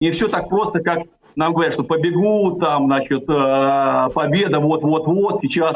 Не все так просто, как нам говорят, что побегут, там, значит, э, победа, вот-вот-вот, сейчас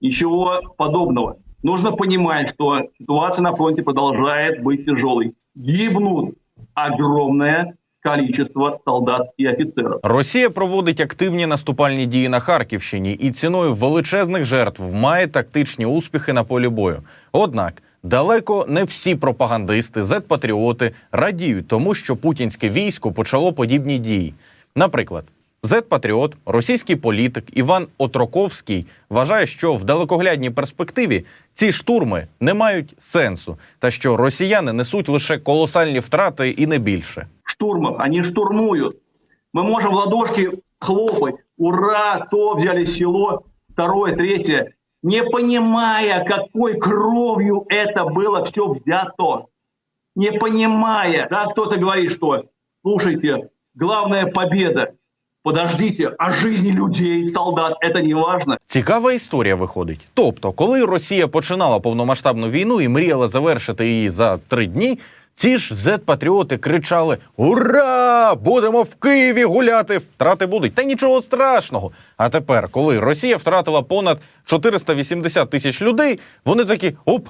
ничего подобного. Нужно понимать, что ситуация на фронте продолжает быть тяжелой. Гибнут огромное количество солдат и офицеров. Росія проводить активні наступальні дії на Харківщині і ціною величезних жертв має тактичні успіхи на полі бою. Однак далеко не всі пропагандисти, зет-патріоти радіють тому, що путінське військо почало подібні дії. Наприклад, зет-патріот, російський політик Іван Отроковський вважає, що в далекоглядній перспективі ці штурми не мають сенсу, та що росіяни несуть лише колосальні втрати і не більше. штурмов, они штурмуют. Мы можем в ладошки хлопать. Ура, то взяли село, второе, третье Не понимая, какой кровью это было все взято. Не понимая. Да, кто-то говорит, что, слушайте, главная победа. Подождите, а жизни людей, солдат, это не важно. Цікава історія виходить. Тобто, коли Росія починала повномасштабну війну і мріяла завершити її за три дні, ці ж зет-патріоти кричали: Ура! Будемо в Києві гуляти! Втрати будуть. Та нічого страшного. А тепер, коли Росія втратила понад 480 тисяч людей, вони такі: оп,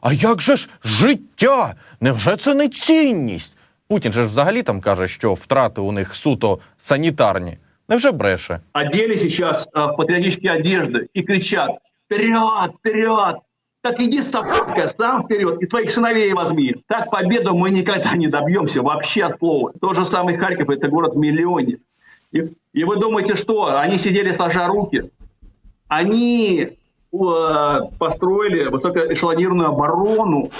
а, як же ж життя? Невже це не цінність? Путін же ж взагалі там каже, що втрати у них суто санітарні. Невже бреше? Одели сейчас э, патриотические одежды и кричат «Вперед! Вперед!» Так иди, собака, сам вперед и своих сыновей возьми. Так победу мы никогда не добьемся вообще от слова. Тот же самый Харьков – это город-миллионник. И, и вы думаете, что они сидели сложа руки? Они э, построили высокоэшелонированную оборону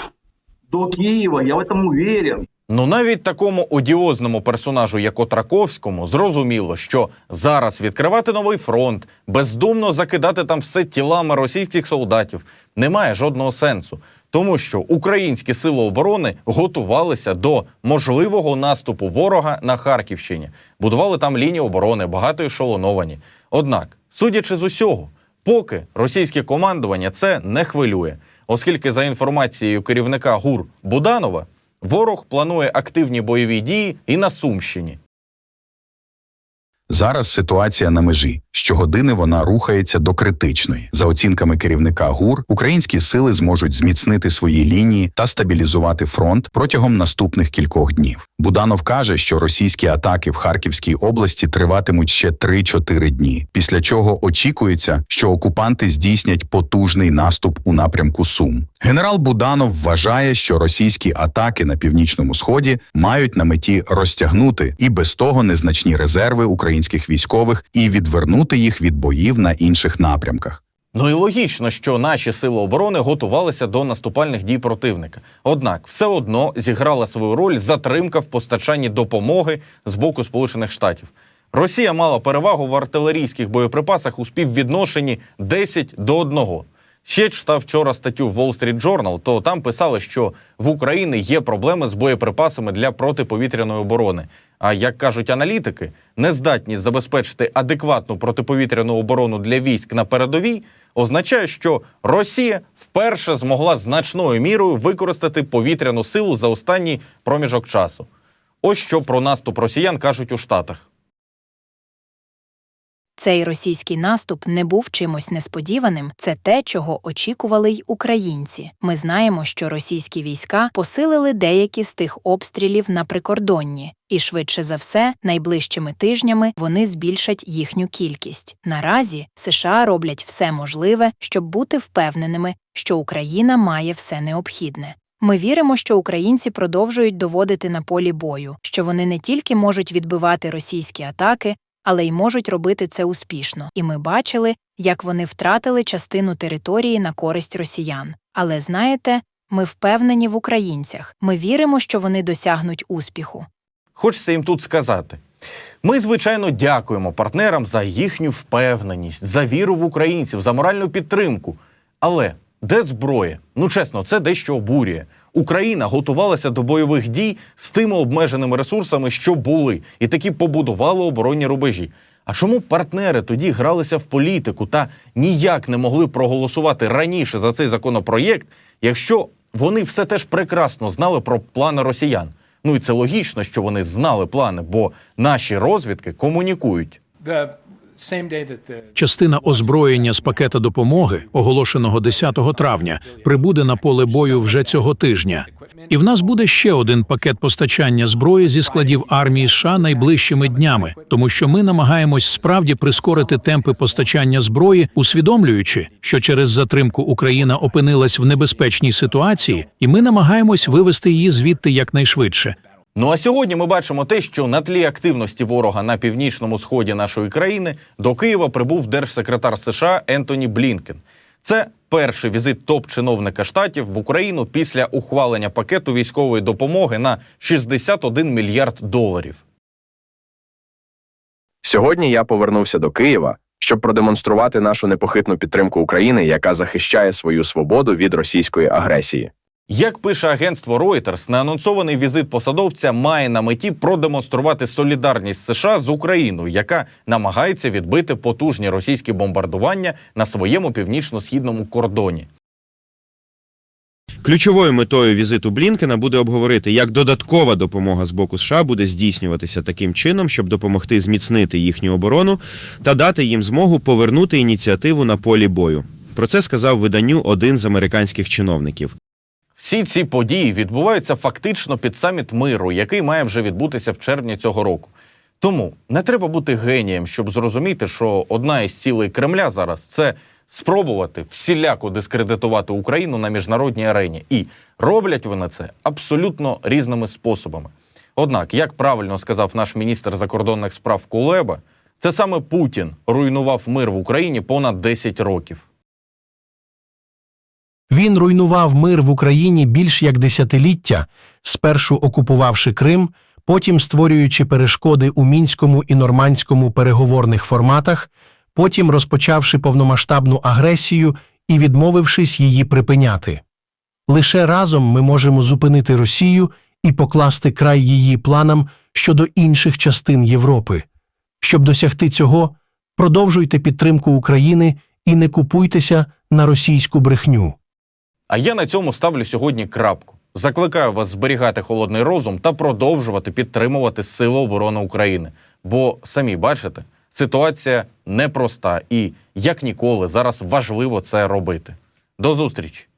до Киева, я в этом уверен. Ну навіть такому одіозному персонажу, як Отраковському, зрозуміло, що зараз відкривати новий фронт, бездумно закидати там все тілами російських солдатів немає жодного сенсу, тому що українські сили оборони готувалися до можливого наступу ворога на Харківщині, будували там лінії оборони, багато ешелоновані. Однак, судячи з усього, поки російське командування це не хвилює, оскільки за інформацією керівника ГУР Буданова. Ворог планує активні бойові дії і на Сумщині. Зараз ситуація на межі. Щогодини вона рухається до критичної. За оцінками керівника ГУР, українські сили зможуть зміцнити свої лінії та стабілізувати фронт протягом наступних кількох днів. Буданов каже, що російські атаки в Харківській області триватимуть ще 3-4 дні. Після чого очікується, що окупанти здійснять потужний наступ у напрямку Сум. Генерал Буданов вважає, що російські атаки на північному сході мають на меті розтягнути і без того незначні резерви українських військових і відвернути їх від боїв на інших напрямках. Ну і логічно, що наші сили оборони готувалися до наступальних дій противника. Однак, все одно зіграла свою роль затримка в постачанні допомоги з боку Сполучених Штатів. Росія мала перевагу в артилерійських боєприпасах у співвідношенні 10 до 1. Ще читав вчора статтю в Wall Street Journal, то там писали, що в Україні є проблеми з боєприпасами для протиповітряної оборони. А як кажуть аналітики, нездатність забезпечити адекватну протиповітряну оборону для військ на передовій означає, що Росія вперше змогла значною мірою використати повітряну силу за останній проміжок часу. Ось що про наступ росіян кажуть у Штатах. Цей російський наступ не був чимось несподіваним. Це те, чого очікували й українці. Ми знаємо, що російські війська посилили деякі з тих обстрілів на прикордонні, і швидше за все, найближчими тижнями вони збільшать їхню кількість. Наразі США роблять все можливе, щоб бути впевненими, що Україна має все необхідне. Ми віримо, що українці продовжують доводити на полі бою, що вони не тільки можуть відбивати російські атаки, але й можуть робити це успішно. І ми бачили, як вони втратили частину території на користь росіян. Але знаєте, ми впевнені в українцях. Ми віримо, що вони досягнуть успіху. Хочеться їм тут сказати. Ми, звичайно, дякуємо партнерам за їхню впевненість, за віру в українців, за моральну підтримку. Але де зброя? Ну чесно, це дещо обурює. Україна готувалася до бойових дій з тими обмеженими ресурсами, що були, і таки побудували оборонні рубежі. А чому партнери тоді гралися в політику та ніяк не могли проголосувати раніше за цей законопроєкт, якщо вони все теж прекрасно знали про плани росіян? Ну і це логічно, що вони знали плани, бо наші розвідки комунікують. Частина озброєння з пакета допомоги, оголошеного 10 травня, прибуде на поле бою вже цього тижня. І в нас буде ще один пакет постачання зброї зі складів армії США найближчими днями, тому що ми намагаємось справді прискорити темпи постачання зброї, усвідомлюючи, що через затримку Україна опинилась в небезпечній ситуації, і ми намагаємось вивести її звідти якнайшвидше. Ну а сьогодні ми бачимо те, що на тлі активності ворога на північному сході нашої країни до Києва прибув держсекретар США Ентоні Блінкен. Це перший візит топ-чиновника штатів в Україну після ухвалення пакету військової допомоги на 61 мільярд доларів. Сьогодні я повернувся до Києва, щоб продемонструвати нашу непохитну підтримку України, яка захищає свою свободу від російської агресії. Як пише агентство Reuters, неанонсований візит посадовця має на меті продемонструвати солідарність США з Україною, яка намагається відбити потужні російські бомбардування на своєму північно-східному кордоні. Ключовою метою візиту Блінкена буде обговорити, як додаткова допомога з боку США буде здійснюватися таким чином, щоб допомогти зміцнити їхню оборону та дати їм змогу повернути ініціативу на полі бою. Про це сказав виданню один з американських чиновників. Всі ці події відбуваються фактично під саміт миру, який має вже відбутися в червні цього року. Тому не треба бути генієм, щоб зрозуміти, що одна із цілей Кремля зараз це спробувати всіляко дискредитувати Україну на міжнародній арені. І роблять вони це абсолютно різними способами. Однак, як правильно сказав наш міністр закордонних справ Кулеба, це саме Путін руйнував мир в Україні понад 10 років. Він руйнував мир в Україні більш як десятиліття, спершу окупувавши Крим, потім створюючи перешкоди у мінському і нормандському переговорних форматах, потім розпочавши повномасштабну агресію і відмовившись її припиняти. Лише разом ми можемо зупинити Росію і покласти край її планам щодо інших частин Європи. Щоб досягти цього, продовжуйте підтримку України і не купуйтеся на російську брехню. А я на цьому ставлю сьогодні крапку. Закликаю вас зберігати холодний розум та продовжувати підтримувати Сили оборони України. Бо самі бачите, ситуація непроста і як ніколи зараз важливо це робити. До зустрічі!